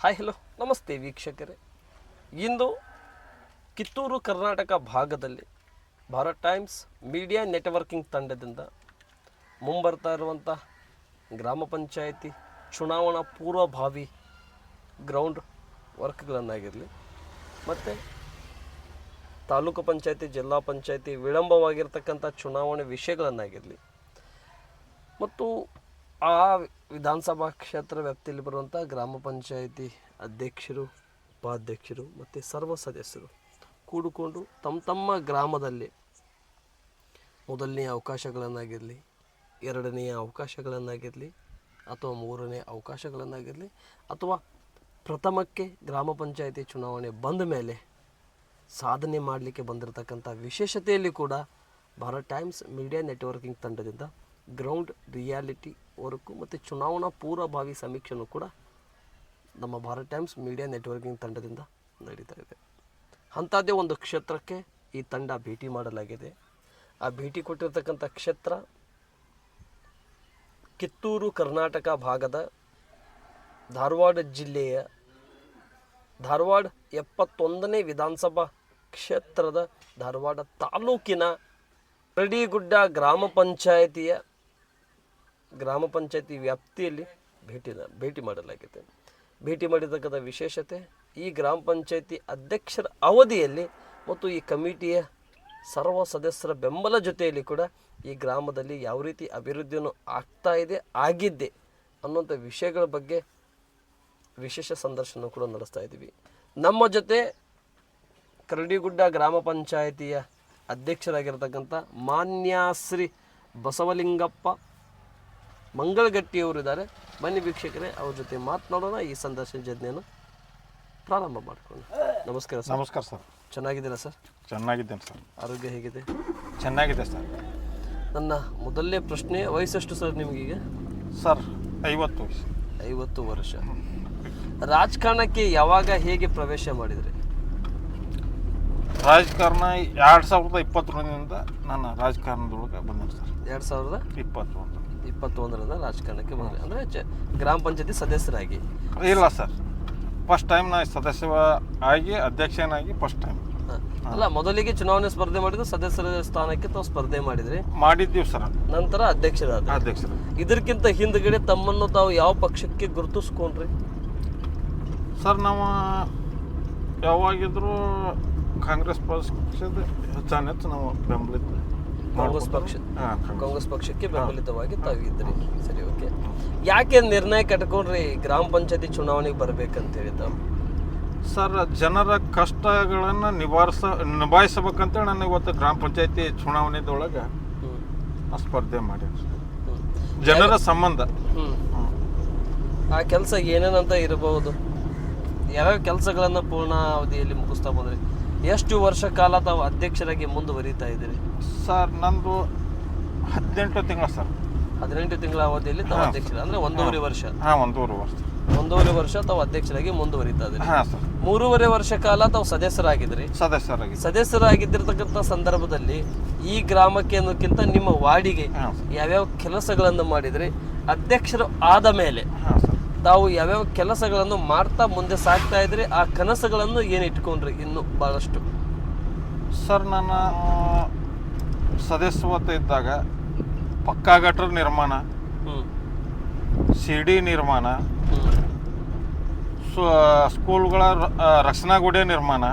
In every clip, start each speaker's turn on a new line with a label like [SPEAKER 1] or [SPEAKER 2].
[SPEAKER 1] Hi hello ನಮಸ್ತೆ ವೀಕ್ಷಕರೇ. ಇಂದು ಕಿತ್ತೂರು, ಕರ್ನಾಟಕ ಭಾಗದಲ್ಲಿ ಭಾರತ್ ಟೈಮ್ಸ್ ಮೀಡಿಯಾ ನೆಟ್ವರ್ಕಿಂಗ್ ತಂಡದಿಂದ ಮುಂಬರ್ತಾ ಇರುವಂಥ ಗ್ರಾಮ ಪಂಚಾಯಿತಿ ಚುನಾವಣಾ ಪೂರ್ವಭಾವಿ ಗ್ರೌಂಡ್ ವರ್ಕ್ಗಳನ್ನಾಗಿರಲಿ, ಮತ್ತು ತಾಲೂಕು ಪಂಚಾಯಿತಿ, ಜಿಲ್ಲಾ ಪಂಚಾಯಿತಿ ವಿಳಂಬವಾಗಿರ್ತಕ್ಕಂಥ ಚುನಾವಣೆ ವಿಷಯಗಳನ್ನಾಗಿರಲಿ, ಮತ್ತು ಆ ವಿಧಾನಸಭಾ ಕ್ಷೇತ್ರ ವ್ಯಾಪ್ತಿಯಲ್ಲಿ ಬರುವಂಥ ಗ್ರಾಮ ಪಂಚಾಯಿತಿ ಅಧ್ಯಕ್ಷರು, ಉಪಾಧ್ಯಕ್ಷರು ಮತ್ತು ಸರ್ವ ಸದಸ್ಯರು ಕೂಡಿಕೊಂಡು ತಮ್ಮ ತಮ್ಮ ಗ್ರಾಮದಲ್ಲಿ ಮೊದಲನೇ ಅವಕಾಶಗಳನ್ನಾಗಿರಲಿ, ಎರಡನೆಯ ಅವಕಾಶಗಳನ್ನಾಗಿರಲಿ ಅಥವಾ ಮೂರನೇ ಅವಕಾಶಗಳನ್ನಾಗಿರಲಿ ಅಥವಾ ಪ್ರಥಮಕ್ಕೆ ಗ್ರಾಮ ಪಂಚಾಯಿತಿ ಚುನಾವಣೆ ಬಂದ ಮೇಲೆ ಸಾಧನೆ ಮಾಡಲಿಕ್ಕೆ ಬಂದಿರತಕ್ಕಂಥ ವಿಶೇಷತೆಯಲ್ಲಿ ಕೂಡ ಭಾರತ್ ಟೈಮ್ಸ್ ಮೀಡಿಯಾ ನೆಟ್ವರ್ಕಿಂಗ್ ತಂಡದಿಂದ ಗ್ರೌಂಡ್ ರಿಯಾಲಿಟಿ ವರ್ಕು ಮತ್ತು ಚುನಾವಣಾ ಪೂರ್ವಭಾವಿ ಸಮೀಕ್ಷೆನೂ ಕೂಡ ನಮ್ಮ ಭಾರತ್ ಟೈಮ್ಸ್ ಮೀಡಿಯಾ ನೆಟ್ವರ್ಕಿಂಗ್ ತಂಡದಿಂದ ನಡೀತಾ ಇದೆ. ಅಂಥದ್ದೇ ಒಂದು ಕ್ಷೇತ್ರಕ್ಕೆ ಈ ತಂಡ ಭೇಟಿ ಮಾಡಲಾಗಿದೆ. ಆ ಭೇಟಿ ಕೊಟ್ಟಿರ್ತಕ್ಕಂಥ ಕ್ಷೇತ್ರ ಕಿತ್ತೂರು, ಕರ್ನಾಟಕ ಭಾಗದ ಧಾರವಾಡ ಜಿಲ್ಲೆಯ ಧಾರವಾಡ ಎಪ್ಪತ್ತೊಂದನೇ ವಿಧಾನಸಭಾ ಕ್ಷೇತ್ರದ ಧಾರವಾಡ ತಾಲೂಕಿನ ರಡಿಗುಡ್ಡ ಗ್ರಾಮ ಪಂಚಾಯಿತಿಯ ಗ್ರಾಮ ಪಂಚಾಯತಿ ವ್ಯಾಪ್ತಿಯಲ್ಲಿ ಭೇಟಿ ಭೇಟಿ ಮಾಡಲಾಗಿದೆ. ಭೇಟಿ ಮಾಡಿರ್ತಕ್ಕಂಥ ವಿಶೇಷತೆ, ಈ ಗ್ರಾಮ ಪಂಚಾಯತಿ ಅಧ್ಯಕ್ಷರ ಅವಧಿಯಲ್ಲಿ ಮತ್ತು ಈ ಕಮಿಟಿಯ ಸರ್ವ ಸದಸ್ಯರ ಬೆಂಬಲ ಜೊತೆಯಲ್ಲಿ ಕೂಡ ಈ ಗ್ರಾಮದಲ್ಲಿ ಯಾವ ರೀತಿ ಅಭಿವೃದ್ಧಿಯನ್ನು ಆಗ್ತಾ ಇದೆ, ಆಗಿದ್ದೆ ಅನ್ನುವಂಥ ವಿಷಯಗಳ ಬಗ್ಗೆ ವಿಶೇಷ ಸಂದರ್ಶನ ಕೂಡ ನಡೆಸ್ತಾ ಇದ್ದೀವಿ. ನಮ್ಮ ಜೊತೆ ಕರಡಿಗುಡ್ಡ ಗ್ರಾಮ ಪಂಚಾಯಿತಿಯ ಅಧ್ಯಕ್ಷರಾಗಿರ್ತಕ್ಕಂಥ ಮಾನ್ಯ ಶ್ರೀ ಬಸವಲಿಂಗಪ್ಪ ಮಂಗಳಗಟ್ಟಿಯವರು ಇದ್ದಾರೆ. ಬನ್ನಿ ವೀಕ್ಷಕರೇ ಅವ್ರ ಜೊತೆ ಮಾತನಾಡೋಣ. ಈ ಸಂದರ್ಶನ ಜಜ್ಞೆಯನ್ನು ಪ್ರಾರಂಭ ಮಾಡ್ಕೊಂಡು ನಮಸ್ಕಾರ ಸರ್.
[SPEAKER 2] ನಮಸ್ಕಾರ ಸರ್.
[SPEAKER 1] ಚೆನ್ನಾಗಿದ್ದೀರಾ ಸರ್?
[SPEAKER 2] ಚೆನ್ನಾಗಿದ್ದೇನೆ ಸರ್.
[SPEAKER 1] ಆರೋಗ್ಯ ಹೇಗಿದೆ?
[SPEAKER 2] ಚೆನ್ನಾಗಿದೆ ಸರ್.
[SPEAKER 1] ನನ್ನ ಮೊದಲನೇ ಪ್ರಶ್ನೆ ವಯಸ್ಸೆಷ್ಟು ಸರ್ ನಿಮಗೀಗ
[SPEAKER 2] ಸರ್ ಐವತ್ತು ವರ್ಷ
[SPEAKER 1] ಐವತ್ತು ವರ್ಷ. ರಾಜಕಾರಣಕ್ಕೆ ಯಾವಾಗ ಹೇಗೆ ಪ್ರವೇಶ ಮಾಡಿದ್ರಿ?
[SPEAKER 2] ರಾಜಕಾರಣ ಎರಡು ಸಾವಿರದ ಇಪ್ಪತ್ತೊಂದರಿಂದ ನಾನು ರಾಜಕಾರಣದೊಳಗೆ ಬಂದೆ ಸರ್.
[SPEAKER 1] ಎರಡು ಸಾವಿರದ
[SPEAKER 2] ಇಪ್ಪತ್ತೊಂದು.
[SPEAKER 1] ಇಪ್ಪತ್ತೊಂದರಿಂದ ರಾಜಕಾರಣಕ್ಕೆ ಬಂದ್ರೆ. ಅಂದರೆ ಚ ಗ್ರಾಮ ಪಂಚಾಯತಿ ಸದಸ್ಯರಾಗಿ.
[SPEAKER 2] ಇಲ್ಲ ಸರ್. ಫಸ್ಟ್ ಟೈಮ್ ನಾ ಸದಸ್ಯ ಆಗಿ ಅಧ್ಯಕ್ಷನಾಗಿ ಫಸ್ಟ್ ಟೈಮ್.
[SPEAKER 1] ಅಲ್ಲ ಮೊದಲಿಗೆ ಚುನಾವಣೆ ಸ್ಪರ್ಧೆ ಮಾಡಿದ್ರು ಸದಸ್ಯರ ಸ್ಥಾನಕ್ಕೆ ತಾವು ಸ್ಪರ್ಧೆ ಮಾಡಿದ್ರಿ.
[SPEAKER 2] ಮಾಡಿದ್ದೀವಿ ಸರ್.
[SPEAKER 1] ನಂತರ ಅಧ್ಯಕ್ಷರಾದ
[SPEAKER 2] ಅಧ್ಯಕ್ಷರ.
[SPEAKER 1] ಇದಕ್ಕಿಂತ ಹಿಂದ್ಗಡೆ ತಮ್ಮನ್ನು ತಾವು ಯಾವ ಪಕ್ಷಕ್ಕೆ ಗುರುತಿಸ್ಕೊಂಡ್ರಿ?
[SPEAKER 2] ಸರ್ ನಾವು ಯಾವಾಗಿದ್ರೂ ಕಾಂಗ್ರೆಸ್ ಪಕ್ಷದ ಹೆಚ್ಚಾನೆಚ್ಚು ನಾವು ಬೆಂಬಲಿತ
[SPEAKER 1] ಕಾಂಗ್ರೆಸ್ ಪಕ್ಷ. ಕಾಂಗ್ರೆಸ್. ಪಕ್ಷಕ್ಕೆ ಬೆಂಬಲಿತವಾಗಿ ತಾವಿದ್ರಿ ಸರಿ ಓಕೆ ಯಾಕೆ ನಿರ್ಣಯ ಕಟ್ಕೊಂಡ್ರಿ? ಗ್ರಾಮ ಪಂಚಾಯತಿ ಚುನಾವಣೆಗೆ ಬರ್ಬೇಕಂತ ಹೇಳಿದ
[SPEAKER 2] ಸರ್ ಜನರ ಕಷ್ಟಗಳನ್ನು ನಿವಾರಿಸ ನಿಭಾಯಿಸಬೇಕಂತೇಳಿ ನಾನು ಇವತ್ತು ಗ್ರಾಮ ಪಂಚಾಯತಿ ಚುನಾವಣೆದೊಳಗೆ ಸ್ಪರ್ಧೆ
[SPEAKER 1] ಮಾಡಿ
[SPEAKER 2] ಜನರ ಸಂಬಂಧ.
[SPEAKER 1] ಆ ಕೆಲಸ ಏನೇನಂತ ಇರಬಹುದು ಯಾವ್ಯಾವ ಕೆಲಸಗಳನ್ನು ಪೂರ್ಣ ಅವಧಿಯಲ್ಲಿ ಮುಗಿಸ್ತಾ ಬಂದ್ರಿ? ಎಷ್ಟು ವರ್ಷ ಕಾಲ ತಾವು ಅಧ್ಯಕ್ಷರಾಗಿ ಮುಂದುವರಿತಾ ಇದ್ದೀರಿ?
[SPEAKER 2] ಸರ್ ನಂದು ಹದಿನೆಂಟು ತಿಂಗಳ ಸರ್.
[SPEAKER 1] ಹದಿನೆಂಟು ತಿಂಗಳ ಅವಧಿಯಲ್ಲಿ ತಾವು ಅಧ್ಯಕ್ಷರ ಅಂದ್ರೆ ಒಂದೂವರೆ ವರ್ಷ.
[SPEAKER 2] ಹಾಂ ಒಂದೂವರೆ ವರ್ಷ.
[SPEAKER 1] ಒಂದೂವರೆ ವರ್ಷ ತಾವು ಅಧ್ಯಕ್ಷರಾಗಿ ಮುಂದುವರಿತಾ ಇದ್ದೀರಿ.
[SPEAKER 2] ಹಾಂ ಸರ್.
[SPEAKER 1] ಮೂರುವರೆ ವರ್ಷ ಕಾಲ ತಾವು ಸದಸ್ಯರಾಗಿದ್ರಿ
[SPEAKER 2] ಸದಸ್ಯರಾಗಿ
[SPEAKER 1] ಸದಸ್ಯರಾಗಿದ್ದಿರ್ತಕ್ಕಂಥ ಸಂದರ್ಭದಲ್ಲಿ ಈ ಗ್ರಾಮಕ್ಕೆ ಅನ್ನೋಕ್ಕಿಂತ ನಿಮ್ಮ ವಾರ್ಡಿಗೆ ಯಾವ್ಯಾವ ಕೆಲಸಗಳನ್ನು ಮಾಡಿದ್ರಿ? ಅಧ್ಯಕ್ಷರು ಆದ ಮೇಲೆ ತಾವು ಯಾವ್ಯಾವ ಕೆಲಸಗಳನ್ನು ಮಾಡ್ತಾ ಮುಂದೆ ಸಾಕ್ತಾ ಇದ್ರಿ ಆ ಕನಸುಗಳನ್ನು ಏನು ಇಟ್ಕೊಂಡ್ರಿ ಇನ್ನು ಬಹಳಷ್ಟು?
[SPEAKER 2] ಸರ್ ನನ್ನ ಸದಸ್ಯತ್ವ ಇದ್ದಾಗ ಪಕ್ಕಾ ಗಟ್ರ ನಿರ್ಮಾಣ ಸಿಡಿ ನಿರ್ಮಾಣ ಸ್ಕೂಲ್ಗಳ ರಕ್ಷಣಾ ಗುಡಿ ನಿರ್ಮಾಣ.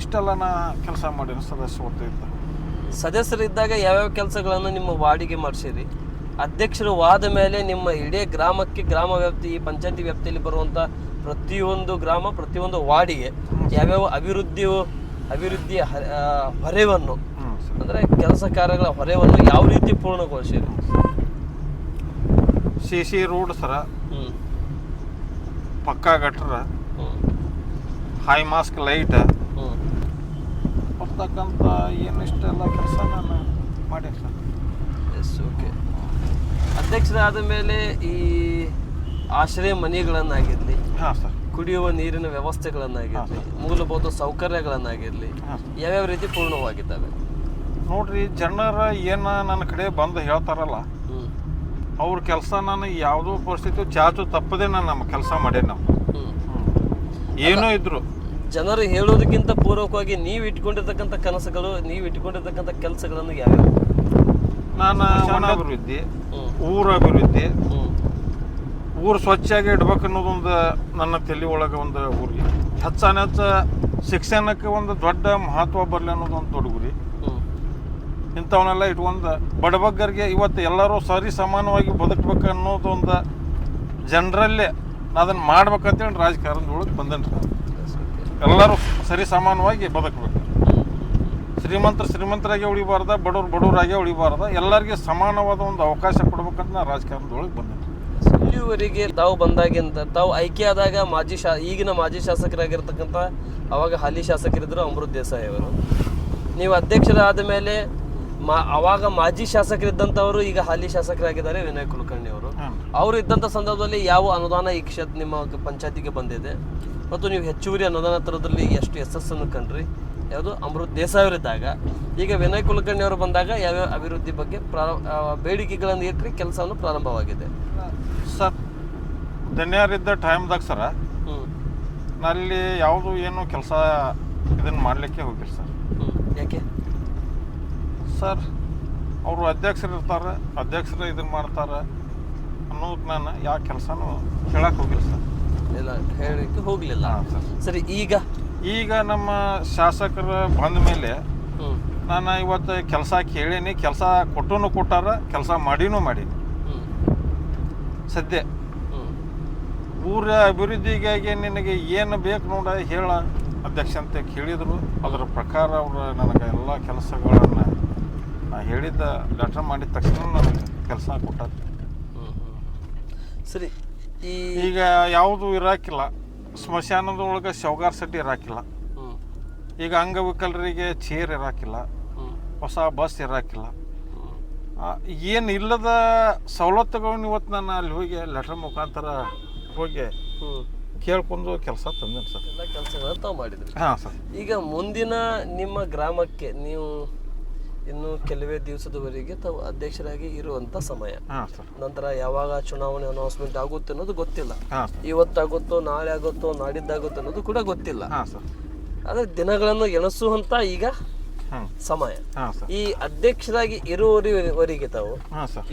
[SPEAKER 2] ಇಷ್ಟೆಲ್ಲ ನಾ ಕೆಲಸ ಮಾಡೀನಿ ಸದಸ್ಯತ್ವ ಇದ್ದಾಗ.
[SPEAKER 1] ಸದಸ್ಯರಿದ್ದಾಗ ಯಾವ್ಯಾವ ಕೆಲಸಗಳನ್ನು ನಿಮ್ಮ ವಾರ್ಡಿಗೆ ಮಾಡಿಸಿರಿ? ಅಧ್ಯಕ್ಷರು ವಾದ ಮೇಲೆ ನಿಮ್ಮ ಇಡೀ ಗ್ರಾಮಕ್ಕೆ ಗ್ರಾಮ ವ್ಯಾಪ್ತಿ ಈ ಪಂಚಾಯತಿ ವ್ಯಾಪ್ತಿಯಲ್ಲಿ ಬರುವಂಥ ಪ್ರತಿಯೊಂದು ಗ್ರಾಮ ಪ್ರತಿಯೊಂದು ವಾರ್ಡಿಗೆ ಯಾವ್ಯಾವ ಅಭಿವೃದ್ಧಿಯು ಅಭಿವೃದ್ಧಿಯ ಹೊರೆವನ್ನು ಅಂದರೆ ಕೆಲಸ ಕಾರ್ಯಗಳ ಹೊರೆವನ್ನು ಯಾವ ರೀತಿ ಪೂರ್ಣಗೊಳಿಸಿರಿ?
[SPEAKER 2] ಸಿ ಸಿ ರೋಡ್ ಸರ. ಪಕ್ಕಾ ಗಟ್ರ. ಹೈ ಮಾಸ್ಕ್ ಲೈಟ್ ಬರ್ತಕ್ಕಂಥ ಏನು ಇಷ್ಟೆಲ್ಲ ಕೆಲಸ ನಾನು ಸರ್.
[SPEAKER 1] ಎಸ್ ಓಕೆ ಅಧ್ಯಕ್ಷರಾದ ಮೇಲೆ ಈ ಆಶ್ರಯ ಮನೆಗಳನ್ನಾಗಿರಲಿ
[SPEAKER 2] ಹಾಂ ಸರ್.
[SPEAKER 1] ಕುಡಿಯುವ ನೀರಿನ ವ್ಯವಸ್ಥೆಗಳನ್ನಾಗಿರಲಿ ಮೂಲಭೂತ ಸೌಕರ್ಯಗಳನ್ನಾಗಿರಲಿ ಯಾವ್ಯಾವ ರೀತಿ ಪೂರ್ಣವಾಗಿದ್ದಾವೆ?
[SPEAKER 2] ನೋಡ್ರಿ ಜನರ ಏನು ನನ್ನ ಕಡೆ ಬಂದು ಹೇಳ್ತಾರಲ್ಲ ಅವ್ರ ಕೆಲಸ ನಾನು ಯಾವುದೋ ಪರಿಸ್ಥಿತಿ ಚಾಚು ತಪ್ಪದೆ ನಾನು ನಮ್ಮ ಕೆಲಸ ಮಾಡಿ ನಾವು. ಏನೋ ಇದ್ರು.
[SPEAKER 1] ಜನರು ಹೇಳೋದಕ್ಕಿಂತ ಪೂರ್ವಕವಾಗಿ ನೀವು ಇಟ್ಕೊಂಡಿರ್ತಕ್ಕಂಥ ಕನಸುಗಳು ನೀವು ಇಟ್ಕೊಂಡಿರ್ತಕ್ಕಂಥ ಕೆಲಸಗಳನ್ನು ಯಾವ್ಯಾವ?
[SPEAKER 2] ನಾನು ಅಭಿವೃದ್ಧಿ. ಊರ ಅಭಿವೃದ್ಧಿ. ಊರು ಸ್ವಚ್ಛಾಗಿ ಇಡ್ಬೇಕು ಅನ್ನೋದೊಂದು ನನ್ನ ತಲೆ ಒಳಗೆ ಒಂದು ಗುರಿ. ಹೆಚ್ಚಾನ ಹೆಚ್ಚ ಶಿಕ್ಷಣಕ್ಕೆ ಒಂದು ದೊಡ್ಡ ಮಹತ್ವ ಬರಲಿ ಅನ್ನೋದೊಂದು ದೊಡ್ಡ ಗುರಿ. ಇಂಥವನ್ನೆಲ್ಲ ಇಟ್ಕೊಂಡು ಬಡಬಗ್ಗರಿಗೆ ಇವತ್ತು ಎಲ್ಲರೂ ಸರಿ ಸಮಾನವಾಗಿ ಬದುಕಬೇಕು ಅನ್ನೋದೊಂದು ಜನರಲ್ಲೇ ಅದನ್ನು ಮಾಡ್ಬೇಕಂತೇಳಿ ರಾಜಕಾರಣದೊಳಗೆ ಬಂದೇನೆ ಎಲ್ಲರೂ ಸರಿ ಸಮಾನವಾಗಿ ಬದುಕಬೇಕು. ಶ್ರೀಮಂತರು ಶ್ರೀಮಂತರಾಗೆ ಉಳಿಬಾರ್ದ ಬಡವ್ರು ಬಡವರಾಗೆ ಉಳಿಬಾರ್ದ ಎಲ್ಲರಿಗೆ ಸಮಾನವಾದ ಒಂದು ಅವಕಾಶ ಕೊಡ್ಬೇಕಂತ ನಾ ರಾಜಕಾರಣದೊಳಗೆ ಬಂದಿದ್ದೆ
[SPEAKER 1] ಇಲ್ಲಿವರೆಗೆ ತಾವು ಬಂದಾಗಿಂತ ತಾವು ಆಯ್ಕೆ ಆದಾಗ ಮಾಜಿ ಶಾ ಈಗಿನ ಮಾಜಿ ಶಾಸಕರಾಗಿರ್ತಕ್ಕಂಥ ಅವಾಗ ಹಾಲಿ ಶಾಸಕರಿದ್ದರು ಅಮೃತ್ ದೇಸಾಯಿ ಅವರು. ನೀವು ಅಧ್ಯಕ್ಷರಾದ ಮೇಲೆ ಮಾ ಅವಾಗ ಮಾಜಿ ಶಾಸಕರಿದ್ದಂಥವರು ಈಗ ಹಾಲಿ ಶಾಸಕರಾಗಿದ್ದಾರೆ ವಿನಯ್ ಕುಲಕರ್ಣಿ ಅವರು. ಅವರು ಇದ್ದಂಥ ಸಂದರ್ಭದಲ್ಲಿ ಯಾವ ಅನುದಾನ ಈ ಕ್ಷೇತ್ರ ನಿಮ್ಮ ಪಂಚಾಯತಿಗೆ ಬಂದಿದೆ? ಮತ್ತು ನೀವು ಹೆಚ್ಚುವರಿ ಅನುದಾನ ತರೋದ್ರಲ್ಲಿ ಎಷ್ಟು ಯಶಸ್ಸನ್ನು ಕಂಡ್ರಿ? ಯಾವುದು? ಅಮೃತ್ ದೇಸಾಯಿ ಅವರಿದ್ದಾಗ ಈಗ ವಿನಯ್ ಕುಲಕರ್ಣಿ ಅವರು ಬಂದಾಗ ಯಾವ್ಯಾವ ಅಭಿವೃದ್ಧಿ ಬಗ್ಗೆ ಪ್ರಾರಂಭ ಬೇಡಿಕೆಗಳನ್ನು ಇಟ್ಟರೆ ಕೆಲಸವನ್ನು ಪ್ರಾರಂಭವಾಗಿದೆ.
[SPEAKER 2] ಸರ್ ಧನ್ಯರಿದ್ದ ಟೈಮ್ದಾಗ ಸರ
[SPEAKER 1] ಹ್ಞೂ
[SPEAKER 2] ನಲ್ಲಿ ಯಾವುದು ಏನು ಕೆಲಸ ಇದನ್ನು ಮಾಡಲಿಕ್ಕೆ ಹೋಗಿಲ್ಲ ಸರ್.
[SPEAKER 1] ಹ್ಞೂ ಯಾಕೆ?
[SPEAKER 2] ಸರ್ ಅವರು ಅಧ್ಯಕ್ಷರು ಇರ್ತಾರೆ ಅಧ್ಯಕ್ಷರು ಇದನ್ನು ಮಾಡ್ತಾರೆ ಅನ್ನೋದು ನಾನು ಯಾವ ಕೆಲಸನೂ ಹೇಳಕ್ಕೆ ಹೋಗಿಲ್ಲ ಸರ್.
[SPEAKER 1] ಇಲ್ಲ ಹೇಳಲಿಕ್ಕೆ ಹೋಗಲಿಲ್ಲ.
[SPEAKER 2] ಸರ್.
[SPEAKER 1] ಸರಿ ಈಗ
[SPEAKER 2] ಈಗ ನಮ್ಮ ಶಾಸಕರು ಬಂದ ಮೇಲೆ ನಾನು ಇವತ್ತು ಕೆಲಸ ಕೇಳೀನಿ ಕೆಲಸ ಕೊಟ್ಟೂ ಕೊಟ್ಟಾರ ಕೆಲಸ ಮಾಡಿನೂ ಮಾಡೀನಿ. ಸದ್ಯ. ಊರ ಅಭಿವೃದ್ಧಿಗಾಗಿ ನಿನಗೆ ಏನು ಬೇಕು ನೋಡ ಹೇಳ ಅಧ್ಯಕ್ಷ ಅಂತ ಕೇಳಿದರು. ಅದರ ಪ್ರಕಾರ ಅವರು ನನಗೆ ಎಲ್ಲ ಕೆಲಸಗಳನ್ನು ನಾ ಹೇಳಿದ್ದ ಲೆಟರ್ ಮಾಡಿದ ತಕ್ಷಣ ನನಗೆ ಕೆಲಸ
[SPEAKER 1] ಕೊಟ್ಟ ಸರಿ
[SPEAKER 2] ಈಗ ಯಾವುದು ಇರಾಕಿಲ್ಲ. ಸ್ಮಶಾನದೊಳಗೆ ಶೌಗಾರ್ ಸೆಟ್ ಇರಾಕಿಲ್ಲ. ಈಗ ಅಂಗವಿಕಲರಿಗೆ ಚೇರ್ ಇರಾಕಿಲ್ಲ. ಹೊಸ ಬಸ್ ಇರಾಕಿಲ್ಲ. ಏನು ಇಲ್ಲದ ಸವಲತ್ತುಗಳನ್ನ ಇವತ್ತು ನಾನು ಅಲ್ಲಿ ಹೋಗಿ ಲೆಟರ್ ಮುಖಾಂತರ ಹೋಗಿ ಕೇಳ್ಕೊಂಡು ಕೆಲಸ ತಂದೇನೆ ಸರ್.
[SPEAKER 1] ಎಲ್ಲ ಕೆಲಸಗಳನ್ನು ತಾವು ಮಾಡಿದ್ರಿ.
[SPEAKER 2] ಹಾಂ ಸರ್.
[SPEAKER 1] ಈಗ ಮುಂದಿನ ನಿಮ್ಮ ಗ್ರಾಮಕ್ಕೆ ನೀವು ಇನ್ನು ಕೆಲವೇ ದಿವಸದವರೆಗೆ ತಾವು ಅಧ್ಯಕ್ಷರಾಗಿ ಇರುವಂತ ಸಮಯ. ನಂತರ ಯಾವಾಗ ಚುನಾವಣೆ ಅನೌನ್ಸ್ಮೆಂಟ್ ಆಗುತ್ತೆ ಅನ್ನೋದು ಗೊತ್ತಿಲ್ಲ. ಇವತ್ತಾಗುತ್ತೋ ನಾಳೆ ಆಗುತ್ತೋ ನಾಡಿದ್ದಾಗುತ್ತೋ ಅನ್ನೋದು ಕೂಡ ಗೊತ್ತಿಲ್ಲ. ಆದ್ರೆ ದಿನಗಳನ್ನು ಎಣಸುವಂತ ಈಗ ಸಮಯ. ಈ ಅಧ್ಯಕ್ಷರಾಗಿ ಇರುವವರೆಗೆ ತಾವು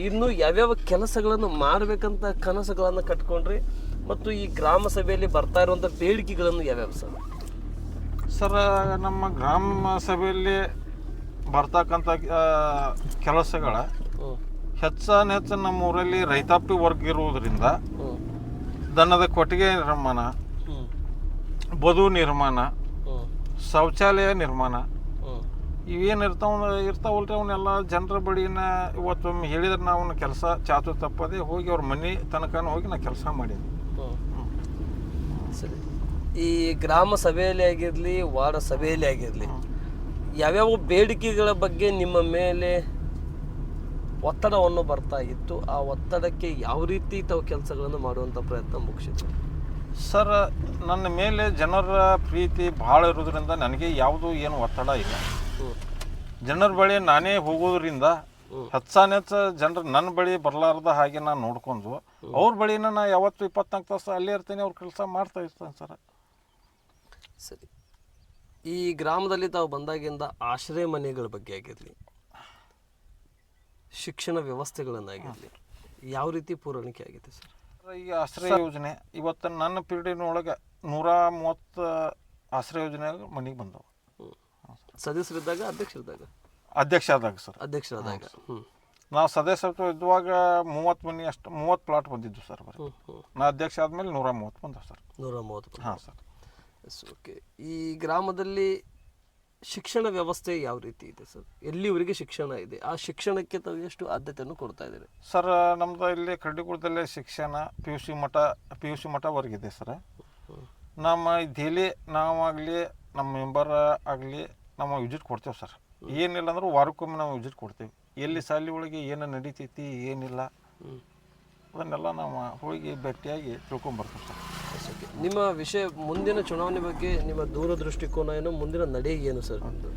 [SPEAKER 1] ಇನ್ನು ಯಾವ್ಯಾವ ಕೆಲಸಗಳನ್ನು ಮಾಡಬೇಕಂತ ಕನಸುಗಳನ್ನು ಕಟ್ಕೊಂಡ್ರಿ ಮತ್ತು ಈ ಗ್ರಾಮ ಸಭೆಯಲ್ಲಿ ಬರ್ತಾ ಇರುವಂತ ಬೇಡಿಕೆಗಳನ್ನು ಯಾವ್ಯಾವ ಸರ್?
[SPEAKER 2] ಸರ್ ನಮ್ಮ ಗ್ರಾಮ ಸಭೆಯಲ್ಲಿ ಬರ್ತಕ್ಕಂಥ ಕೆಲಸಗಳ ಹೆಚ್ಚಾನ ಹೆಚ್ಚು ನಮ್ಮ ಊರಲ್ಲಿ ರೈತಾಪಿ ವರ್ಗ ಇರುವುದರಿಂದ ದನದ ಕೊಟ್ಟಿಗೆ ನಿರ್ಮಾಣ ಬದು ನಿರ್ಮಾಣ ಶೌಚಾಲಯ ನಿರ್ಮಾಣ ಇವೇನು ಇರ್ತಾವ ಇರ್ತಾವಲ್ರಿ ಅವನ್ನೆಲ್ಲ ಜನರ ಬಡಿನ ಇವತ್ತೊಮ್ಮೆ ಹೇಳಿದ್ರೆ ನಾವು ಕೆಲಸ ಚಾತು ತಪ್ಪದೆ ಹೋಗಿ ಅವ್ರ ಮನೆ ತನಕ ಹೋಗಿ ನಾ ಕೆಲಸ
[SPEAKER 1] ಮಾಡಿದ್ವಿ ಸರಿ. ಈ ಗ್ರಾಮ ಸಭೆಯಲ್ಲಿ ಆಗಿರಲಿ ವಾರ್ಡ್ ಸಭೆಯಲ್ಲಿ ಆಗಿರಲಿ ಯಾವ್ಯಾವ ಬೇಡಿಕೆಗಳ ಬಗ್ಗೆ ನಿಮ್ಮ ಮೇಲೆ ಒತ್ತಡವನ್ನು ಬರ್ತಾ ಇತ್ತು ಆ ಒತ್ತಡಕ್ಕೆ ಯಾವ ರೀತಿ ತಾವು ಕೆಲಸಗಳನ್ನು ಮಾಡುವಂಥ ಪ್ರಯತ್ನ ಮುಗಿಸಿದ್ರು
[SPEAKER 2] ಸರ್ ನನ್ನ ಮೇಲೆ ಜನರ ಪ್ರೀತಿ ಭಾಳ ಇರೋದ್ರಿಂದ ನನಗೆ ಯಾವುದು ಏನು ಒತ್ತಡ ಇಲ್ಲ. ಜನರ ಬಳಿ ನಾನೇ ಹೋಗೋದ್ರಿಂದ
[SPEAKER 1] ಹೆಚ್ಚಾನೆಚ್ಚ
[SPEAKER 2] ಹೆಚ್ಚಾನ ಹೆಚ್ಚು ಜನರು ನನ್ನ ಬಳಿ ಬರಲಾರ್ದ ಹಾಗೆ ನಾನು ನೋಡ್ಕೊಂಡು ಅವ್ರ ಬಳಿನ ನಾ ಯಾವತ್ತು ಇಪ್ಪತ್ನಾಲ್ಕು ತಾಸು ಅಲ್ಲೇ ಇರ್ತೀನಿ ಅವ್ರ ಕೆಲಸ ಮಾಡ್ತಾ ಇರ್ತಾನೆ ಸರ್.
[SPEAKER 1] ಸರಿ. ಈ ಗ್ರಾಮದಲ್ಲಿ ತಾವು ಬಂದಾಗಿಂದ ಆಶ್ರಯ ಮನೆಗಳ ಬಗ್ಗೆ ಆಗಿರಲಿ ಶಿಕ್ಷಣ ವ್ಯವಸ್ಥೆಗಳನ್ನಾಗಿರಲಿ ಯಾವ ರೀತಿ ಪೂರೈಕೆ ಆಗಿದೆ ಸರ್?
[SPEAKER 2] ಈ ಆಶ್ರಯ ಯೋಜನೆ ಇವತ್ತು ನನ್ನ ಪೀರಿಯಡಿನೊಳಗೆ ನೂರ ಮೂವತ್ತು ಆಶ್ರಯ ಯೋಜನೆ ಮನೆಗೆ ಬಂದವು.
[SPEAKER 1] ಸದಸ್ಯರಿದ್ದಾಗ ಅಧ್ಯಕ್ಷರಿದ್ದಾಗ?
[SPEAKER 2] ಅಧ್ಯಕ್ಷ ಆದಾಗ ಸರ್.
[SPEAKER 1] ಅಧ್ಯಕ್ಷರಾದಾಗ ಹ್ಞೂ
[SPEAKER 2] ನಾವು ಸದಸ್ಯತ್ವ ಇದ್ದಾಗ ಮೂವತ್ತು ಮನೆ ಅಷ್ಟು ಮೂವತ್ತು ಪ್ಲಾಟ್ ಬಂದಿದ್ದು ಸರ್ ಬರೀ. ನಾ ಅಧ್ಯಕ್ಷ ಆದಮೇಲೆ ನೂರ ಮೂವತ್ತು ಬಂದವು ಸರ್.
[SPEAKER 1] ನೂರ ಮೂವತ್ತು
[SPEAKER 2] ಹಾಂ ಸರ್.
[SPEAKER 1] ಎಸ್ ಓಕೆ ಈ ಗ್ರಾಮದಲ್ಲಿ ಶಿಕ್ಷಣ ವ್ಯವಸ್ಥೆ ಯಾವ ರೀತಿ ಇದೆ ಸರ್ ಎಲ್ಲಿವರೆಗೆ ಶಿಕ್ಷಣ ಇದೆ? ಆ ಶಿಕ್ಷಣಕ್ಕೆ ತಾವು ಎಷ್ಟು ಆದ್ಯತೆಯನ್ನು ಕೊಡ್ತಾ ಇದ್ದೀರಿ?
[SPEAKER 2] ಸರ್ ನಮ್ದು ಇಲ್ಲಿ ಕರಡಿಗುಳದಲ್ಲೇ ಶಿಕ್ಷಣ ಪಿ ಯು ಸಿ ಮಠ ಪಿ ಯು ಸಿ ಮಠವರೆಗಿದೆ ಸರ್ ನಮ್ಮ ಡೈಲಿ ನಾವಾಗಲಿ ನಮ್ಮ ಮೆಂಬರ್ ಆಗಲಿ ನಾವು ವಿಸಿಟ್ ಕೊಡ್ತೇವೆ ಸರ್ ಏನಿಲ್ಲ ಅಂದ್ರೆ ವಾರಕ್ಕೊಮ್ಮೆ ನಾವು ವಿಸಿಟ್ ಕೊಡ್ತೇವೆ. ಎಲ್ಲಿ ಶಾಲೆ ಒಳಗೆ ಏನು ನಡೀತೈತಿ ಏನಿಲ್ಲ. ಅದನ್ನೆಲ್ಲ ನಾವು ಹೋಗಿ ಭೇಟಿಯಾಗಿ ತಿಳ್ಕೊಂಬರ್ತೇವೆ ಸರ್
[SPEAKER 1] ನಿಮ್ಮ ವಿಷಯ ಮುಂದಿನ ಚುನಾವಣೆ ಬಗ್ಗೆ ನಿಮ್ಮ ದೂರದೃಷ್ಟಿಕೋನ ಏನು ಮುಂದಿನ ನಡೆ ಏನು ಸರ್ ನಿಮ್ಮದು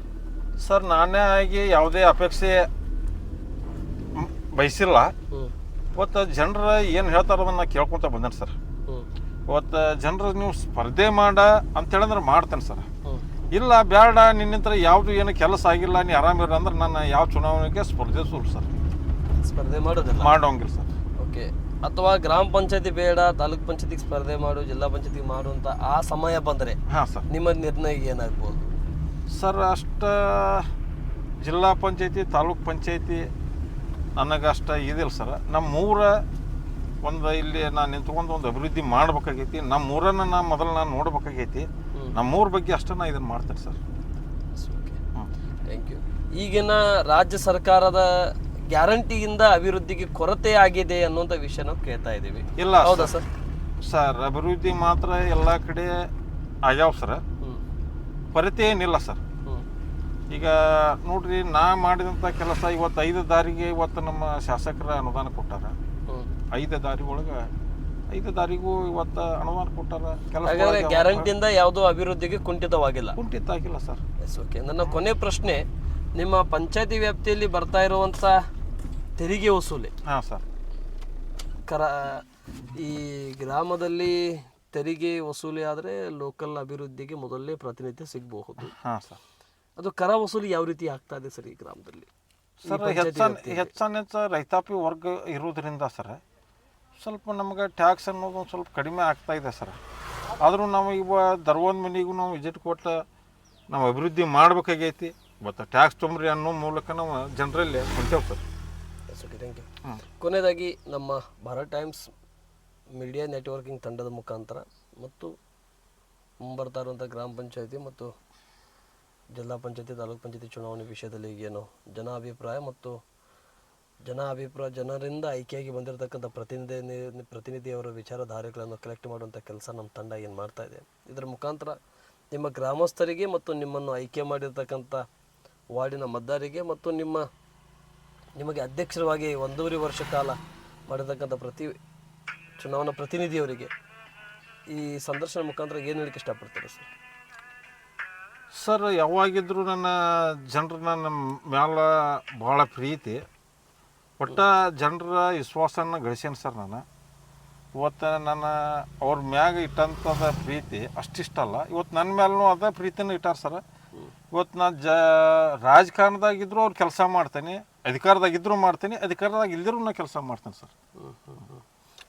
[SPEAKER 2] ಸರ್ ನಾನೇ ಆಗಿ ಯಾವುದೇ ಅಪೇಕ್ಷೆ ಮ್- ಬಯಸಿಲ್ಲ ಇವತ್ತು ಜನರ ಏನು ಹೇಳ್ತಾರೋ ಅದನ್ನ ಕೇಳ್ಕೊತ ಬಂದೇನೆ ಸರ್.
[SPEAKER 1] ಹ್ಞೂ
[SPEAKER 2] ಇವತ್ತು ಜನರು ನೀವು ಸ್ಪರ್ಧೆ ಮಾಡ ಅಂತೇಳಂದ್ರೆ ಮಾಡ್ತೇನೆ ಸರ್.
[SPEAKER 1] ಹ್ಞೂ
[SPEAKER 2] ಇಲ್ಲ ಬೇಡ ನಿನ್ನಿಂತ್ರ ಯಾವುದು ಏನು ಕೆಲಸ ಆಗಿಲ್ಲ ನೀ ಆರಾಮಿರ ಅಂದ್ರೆ ನಾನು ಯಾವ ಚುನಾವಣೆಗೆ ಸ್ಪರ್ಧಿಸಲ್ಲ ಸರ್.
[SPEAKER 1] ಸ್ಪರ್ಧೆ ಮಾಡೋದಿಲ್ಲ?
[SPEAKER 2] ಮಾಡೋಂಗಿಲ್ಲ ಸರ್.
[SPEAKER 1] ಓಕೆ. ಅಥವಾ ಗ್ರಾಮ ಪಂಚಾಯತಿ ಬೇಡ ತಾಲೂಕ್ ಪಂಚಾಯತಿಗೆ ಸ್ಪರ್ಧೆ ಮಾಡು ಜಿಲ್ಲಾ ಪಂಚಾಯತಿಗೆ ಮಾಡು ಅಂತ ಆ ಸಮಯ ಬಂದರೆ
[SPEAKER 2] ಹಾಂ ಸರ್.
[SPEAKER 1] ನಿಮ್ಮ ನಿರ್ಣಯ ಏನಾಗ್ಬೋದು?
[SPEAKER 2] ಸರ್ ಅಷ್ಟು ಜಿಲ್ಲಾ ಪಂಚಾಯತಿ ತಾಲೂಕ್ ಪಂಚಾಯತಿ ನನಗಷ್ಟ ಇದಿಲ್ಲ ಸರ್. ನಮ್ಮ ಊರ ಒಂದು ಇಲ್ಲಿ ನಾನು ನಿಂತ್ಕೊಂಡು ಒಂದು ಅಭಿವೃದ್ಧಿ ಮಾಡ್ಬೇಕಾಗೈತಿ. ನಮ್ಮ ಊರನ್ನು ನಾನು ಮೊದಲು ನಾನು ನೋಡ್ಬೇಕಾಗೈತಿ.
[SPEAKER 1] ಹ್ಮ್.
[SPEAKER 2] ನಮ್ಮ ಊರ ಬಗ್ಗೆ ಅಷ್ಟೇ ನಾ ಇದನ್ನು ಮಾಡ್ತೇನೆ ಸರ್.
[SPEAKER 1] ಓಕೆ
[SPEAKER 2] ಹ್ಞೂ
[SPEAKER 1] ಥ್ಯಾಂಕ್ ಯು ಈಗಿನ ರಾಜ್ಯ ಸರ್ಕಾರದ ಗ್ಯಾರಂಟಿಯಿಂದ ಅಭಿವೃದ್ಧಿಗೆ ಕೊರತೆ ಆಗಿದೆ ಅನ್ನುವಂಥ ವಿಷಯ ನಾವು ಕೇಳ್ತಾ ಇದ್ದೀವಿ.
[SPEAKER 2] ಇಲ್ಲ
[SPEAKER 1] ಹೌದಾ ಸರ್.
[SPEAKER 2] ಸರ್? ಅಭಿವೃದ್ಧಿ ಮಾತ್ರ ಎಲ್ಲ ಕಡೆ ಆಗ್ಯಾವ ಸರ್. ಕೊರತೆ ಏನಿಲ್ಲ ಸರ್. ಈಗ ನೋಡ್ರಿ ನಾ ಮಾಡಿದಂಥ ಕೆಲಸ ಇವತ್ತು ಐದು ದಾರಿಗೆ ಇವತ್ತು ನಮ್ಮ ಶಾಸಕರ ಅನುದಾನ ಕೊಟ್ಟಾರ. ಐದು ದಾರಿ ಒಳಗೆ ಐದು ದಾರಿಗೂ ಇವತ್ತು ಅನುದಾನ ಕೊಟ್ಟಾರ. ಕೆಲಸ
[SPEAKER 1] ಗ್ಯಾರಂಟಿಯಿಂದ ಯಾವುದೋ ಅಭಿವೃದ್ಧಿಗೆ ಕುಂಠಿತವಾಗಿಲ್ಲ.
[SPEAKER 2] ಕುಂಠಿತ ಆಗಿಲ್ಲ ಸರ್.
[SPEAKER 1] ಎಸ್ ಓಕೆ ನನ್ನ ಕೊನೆ ಪ್ರಶ್ನೆ ನಿಮ್ಮ ಪಂಚಾಯತಿ ವ್ಯಾಪ್ತಿಯಲ್ಲಿ ಬರ್ತಾ ಇರುವಂಥ ತೆರಿಗೆ ವಸೂಲಿ.
[SPEAKER 2] ಹಾಂ ಸರ್.
[SPEAKER 1] ಕರ ಈ ಗ್ರಾಮದಲ್ಲಿ ತೆರಿಗೆ ವಸೂಲಿ ಆದರೆ ಲೋಕಲ್ ಅಭಿವೃದ್ಧಿಗೆ ಮೊದಲನೇ ಪ್ರಾತಿನಿಧ್ಯ ಸಿಗಬಹುದು.
[SPEAKER 2] ಹಾಂ ಸರ್.
[SPEAKER 1] ಅದು ಕರ ವಸೂಲಿ ಯಾವ ರೀತಿ ಆಗ್ತಾ ಇದೆ ಸರ್ ಈ ಗ್ರಾಮದಲ್ಲಿ?
[SPEAKER 2] ಸರ್ ಹೆಚ್ಚನ್
[SPEAKER 1] ವ್ಯಾಪ್ತಿಯಲ್ಲಿ?
[SPEAKER 2] ಹೆಚ್ಚನ್ ಹೆಚ್ಚ ರೈತಾಪಿ ವರ್ಗ ಇರೋದ್ರಿಂದ ಸರ್ ಸ್ವಲ್ಪ ನಮಗೆ ಟ್ಯಾಕ್ಸ್ ಅನ್ನೋದು ಒಂದು ಸ್ವಲ್ಪ ಕಡಿಮೆ ಆಗ್ತಾ ಇದೆ ಸರ್. ಆದರೂ ನಾವು ಇವ ದರ್ವೊಂದು ಮನೆಗೂ ನಾವು ವಿಜಿಟ್ ಕೊಟ್ಟು ನಾವು ಅಭಿವೃದ್ಧಿ ಮಾಡಬೇಕಾಗೈತಿ ಮತ್ತು ಟ್ಯಾಕ್ಸ್ ತೊಂಬ್ರಿ ಅನ್ನೋ ಮೂಲಕ ನಾವು ಜನರಲ್ಲಿ ಹೊಂಟೇವೆ sir.
[SPEAKER 1] Yes okay thank you ಕೊನೆಯದಾಗಿ ನಮ್ಮ ಭಾರತ್ ಟೈಮ್ಸ್ ಮೀಡಿಯಾ ನೆಟ್ವರ್ಕಿಂಗ್ ತಂಡದ ಮುಖಾಂತರ ಮತ್ತು ಮುಂಬರ್ತಾ ಇರುವಂಥ ಗ್ರಾಮ ಪಂಚಾಯತಿ ಮತ್ತು ಜಿಲ್ಲಾ ಪಂಚಾಯತಿ ತಾಲೂಕು ಪಂಚಾಯತಿ ಚುನಾವಣೆ ವಿಷಯದಲ್ಲಿ ಏನು ಜನ ಅಭಿಪ್ರಾಯ ಮತ್ತು ಜನ ಅಭಿಪ್ರಾಯ ಜನರಿಂದ ಆಯ್ಕೆಯಾಗಿ ಬಂದಿರತಕ್ಕಂಥ ಪ್ರತಿನಿಧಿ ಪ್ರತಿನಿಧಿಯವರ ವಿಚಾರಧಾರೆಗಳನ್ನು ಕಲೆಕ್ಟ್ ಮಾಡುವಂಥ ಕೆಲಸ ನಮ್ಮ ತಂಡ ಏನು ಮಾಡ್ತಾ ಇದೆ. ಇದರ ಮುಖಾಂತರ ನಿಮ್ಮ ಗ್ರಾಮಸ್ಥರಿಗೆ ಮತ್ತು ನಿಮ್ಮನ್ನು ಆಯ್ಕೆ ಮಾಡಿರ್ತಕ್ಕಂಥ ವಾರ್ಡಿನ ಮತದಾರರಿಗೆ ಮತ್ತು ನಿಮ್ಮ ನಿಮಗೆ ಅಧ್ಯಕ್ಷರವಾಗಿ ಒಂದೂವರೆ ವರ್ಷ ಕಾಲ ಮಾಡಿರ್ತಕ್ಕಂಥ ಪ್ರತಿ ಚುನಾವಣಾ ಪ್ರತಿನಿಧಿಯವರಿಗೆ ಈ ಸಂದರ್ಶನ ಮುಖಾಂತರ ಏನು ಹೇಳಕ್ಕೆ ಇಷ್ಟಪಡ್ತಾರೆ ಸರ್?
[SPEAKER 2] ಸರ್, ಯಾವಾಗಿದ್ರೂ ನನ್ನ ಜನರ ನನ್ನ ಮ್ಯಾಲ ಭಾಳ ಪ್ರೀತಿ. ಒಟ್ಟ ಜನರ ವಿಶ್ವಾಸನ ಗಳಿಸೇನು ಸರ್ ನಾನು. ಇವತ್ತು ನನ್ನ ಅವ್ರ ಮ್ಯಾಗ ಇಟ್ಟಂಥದ ಪ್ರೀತಿ ಅಷ್ಟಿಷ್ಟಲ್ಲ. ಇವತ್ತು ನನ್ನ ಮೇಲೂ ಅದ ಪ್ರೀತಿನ ಇಟ್ಟಾರ ಸರ್. ಇವತ್ತು ನಾ ಜ ರಾಜಕಾರಣದಾಗಿದ್ದರೂ ಅವ್ರು ಕೆಲಸ ಮಾಡ್ತೇನೆ ಅಧಿಕಾರದಾಗಿದ್ದರೂ ಮಾಡ್ತೇನೆ ಅಧಿಕಾರದಾಗ ಇಲ್ದಿರೂ ನಾನು ಕೆಲಸ ಮಾಡ್ತೇನೆ ಸರ್.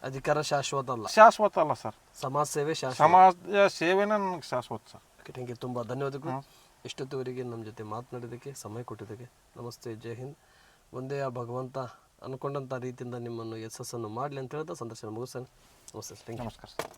[SPEAKER 1] ಅಧಿಕಾರ ಶಾಶ್ವತ ಅಲ್ಲ.
[SPEAKER 2] ಶಾಶ್ವತ ಅಲ್ಲ ಸರ್.
[SPEAKER 1] ಸಮಾಜ ಸೇವೆ ಶಾಶ್ವತ.
[SPEAKER 2] ಸಮಾಜ ಸೇವೆನೇ ನನಗೆ ಶಾಶ್ವತ ಸರ್.
[SPEAKER 1] ಓಕೆ ಥ್ಯಾಂಕ್ ಯು ತುಂಬ ಧನ್ಯವಾದಗಳು. ಇಷ್ಟೊತ್ತುವರೆಗೆ ನಮ್ಮ ಜೊತೆ ಮಾತನಾಡಿದ್ದಕ್ಕೆ ಸಮಯ ಕೊಟ್ಟಿದ್ದಕ್ಕೆ ನಮಸ್ತೆ ಜೈ ಹಿಂದ್. ಒಂದೇ ಆ ಭಗವಂತ ಅನ್ಕೊಂಡಂಥ ರೀತಿಯಿಂದ ನಿಮ್ಮನ್ನು ಯಶಸ್ಸನ್ನು ಮಾಡಲಿ ಅಂತ ಹೇಳ್ತಾ ಸಂದರ್ಶನ ಮುಗಿಸ್ತೇನೆ. ನಮಸ್ತೆ ಥ್ಯಾಂಕ್ ಯು
[SPEAKER 2] ನಮಸ್ಕಾರ ಸರ್.